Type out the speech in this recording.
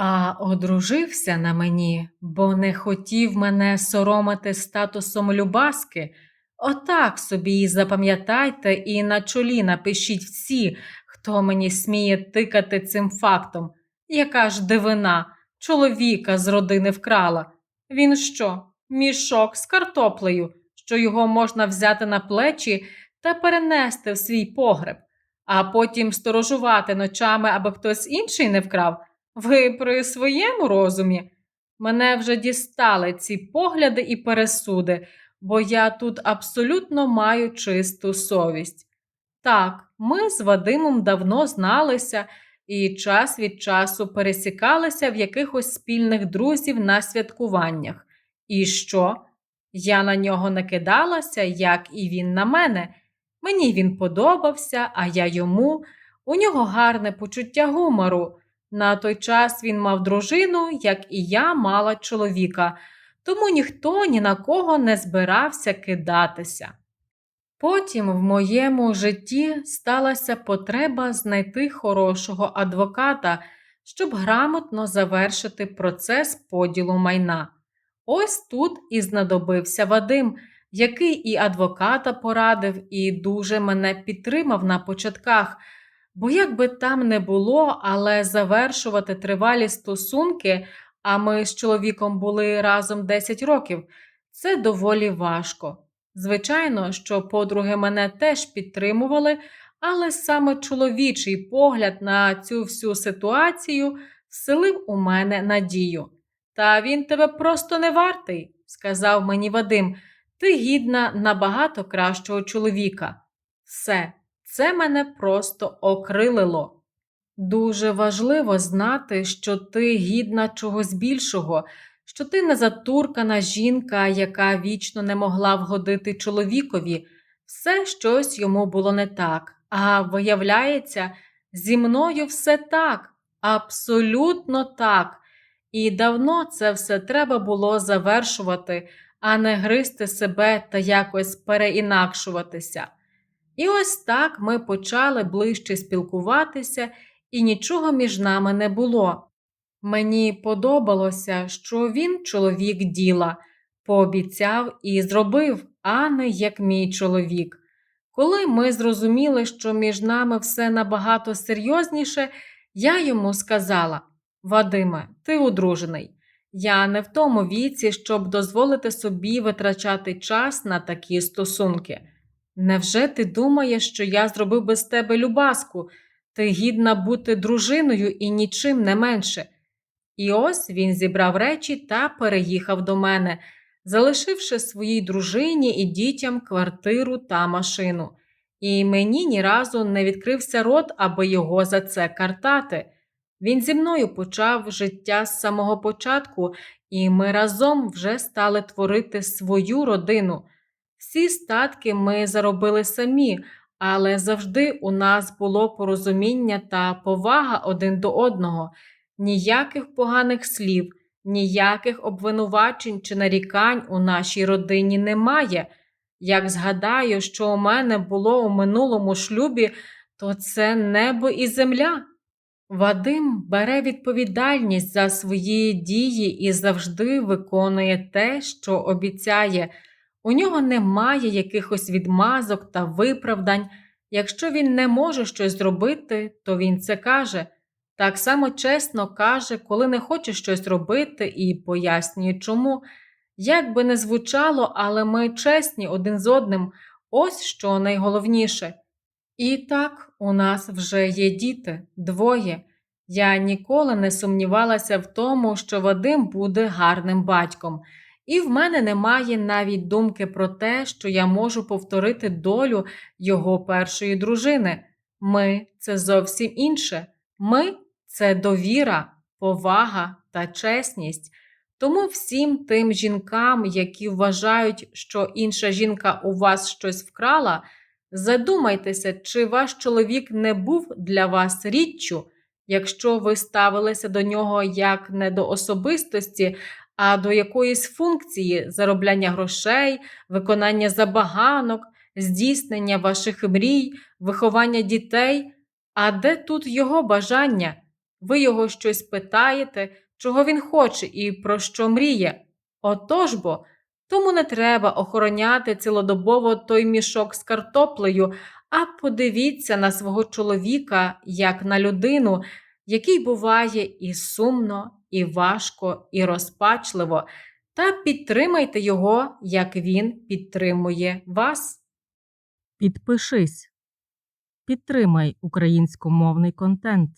А одружився на мені, бо не хотів мене соромити статусом любаски. Отак собі і запам'ятайте і на чолі напишіть всі, хто мені сміє тикати цим фактом. Яка ж дивина, чоловіка з родини вкрала. Він що, мішок з картоплею, що його можна взяти на плечі та перенести в свій погреб, а потім сторожувати ночами, аби хтось інший не вкрав. Ви при своєму розумі? Мене вже дістали ці погляди і пересуди, бо я тут абсолютно маю чисту совість. Так, ми з Вадимом давно зналися і час від часу пересікалися в якихось спільних друзів на святкуваннях. І що? Я на нього не кидалася, як і він на мене. Мені він подобався, а я йому. У нього гарне почуття гумору. На той час він мав дружину, як і я мала чоловіка, тому ніхто ні на кого не збирався кидатися. Потім в моєму житті сталася потреба знайти хорошого адвоката, щоб грамотно завершити процес поділу майна. Ось тут і знадобився Вадим, який і адвоката порадив, і дуже мене підтримав на початках. Бо як би там не було, але завершувати тривалі стосунки, а ми з чоловіком були разом 10 років, це доволі важко. Звичайно, що подруги мене теж підтримували, але саме чоловічий погляд на цю всю ситуацію вселив у мене надію. Та він тебе просто не вартий, сказав мені Вадим. Ти гідна набагато кращого чоловіка. Все, це мене просто окрилило. Дуже важливо знати, що ти гідна чогось більшого, що ти не затуркана жінка, яка вічно не могла вгодити чоловікові, все щось йому було не так. А виявляється, зі мною все так, абсолютно так. І давно це все треба було завершувати, а не гризти себе та якось переінакшуватися. І ось так ми почали ближче спілкуватися, і нічого між нами не було. Мені подобалося, що він чоловік діла, пообіцяв і зробив, а не як мій чоловік. Коли ми зрозуміли, що між нами все набагато серйозніше, я йому сказала: Вадиме, ти одружений. Я не в тому віці, щоб дозволити собі витрачати час на такі стосунки. Невже ти думаєш, що я зробив без тебе любаску? Ти гідна бути дружиною і нічим не менше. І ось він зібрав речі та переїхав до мене, залишивши своїй дружині і дітям квартиру та машину. І мені ні разу не відкрився рот, аби його за це картати. Він зі мною почав життя з самого початку, і ми разом вже стали творити свою родину. Всі статки ми заробили самі, але завжди у нас було порозуміння та повага один до одного, ніяких поганих слів, ніяких обвинувачень чи нарікань у нашій родині немає. Як згадаю, що у мене було у минулому шлюбі, то це небо і земля. Вадим бере відповідальність за свої дії і завжди виконує те, що обіцяє. У нього немає якихось відмазок та виправдань. Якщо він не може щось зробити, то він це каже. Так само чесно каже, коли не хоче щось робити і пояснює, чому. Як би не звучало, але ми чесні один з одним, ось що найголовніше. І так, у нас вже є діти, двоє. Я ніколи не сумнівалася в тому, що Вадим буде гарним батьком. І в мене немає навіть думки про те, що я можу повторити долю його першої дружини. Ми це зовсім інше. Ми це довіра, повага та чесність. Тому всім тим жінкам, які вважають, що інша жінка у вас щось вкрала, задумайтеся, чи ваш чоловік не був для вас річчю, якщо ви ставилися до нього як не до особистості, а до якоїсь функції заробляння грошей, виконання забаганок, здійснення ваших мрій, виховання дітей. А де тут його бажання? Ви його щось питаєте, чого він хоче і про що мріє. Отож бо, тому не треба охороняти цілодобово той мішок з картоплею, а подивіться на свого чоловіка як на людину, який буває і сумно, і важко, і розпачливо, та підтримайте його, як він підтримує вас. Підпишись. Підтримай українськомовний контент.